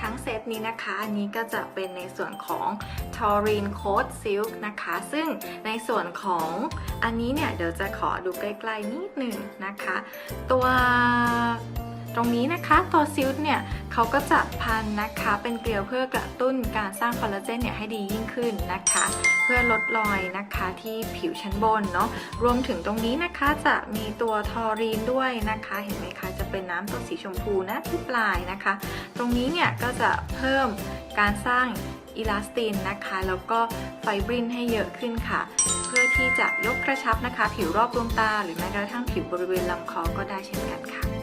ทั้งเซตนี้นะคะ อันนี้ก็จะเป็นในส่วนของ t a u r i n Coat Silk นะคะ ซึ่งในส่วนของอันนี้เนี่ย เดี๋ยวจะขอดูใกล้ ๆ นิดหนึ่งนะคะ ตัว ตรงนี้นะคะตัวซิลเนี่ยเขาก็จะพันนะคะเป็นเกลียวเพื่อกระตุ้นการสร้างคอลลาเจนเนี่ยให้ดียิ่งขึ้นนะคะ เพื่อลดรอยนะคะที่ผิวชั้นบนเนาะรวมถึงตรงนี้นะคะจะมีตัวทอรีนด้วยนะคะ เห็นไหมคะจะเป็นน้ำตัวสีชมพูนะที่ปลายนะคะ ตรงนี้เนี่ยก็จะเพิ่มการสร้างอิลาสตินนะคะแล้วก็ไฟบรินให้เยอะขึ้นค่ะ เพื่อที่จะยกกระชับนะคะ ผิวรอบดวงตา หรือแม้กระทั่งผิวบริเวณลำคอก็ได้เช่นกันค่ะ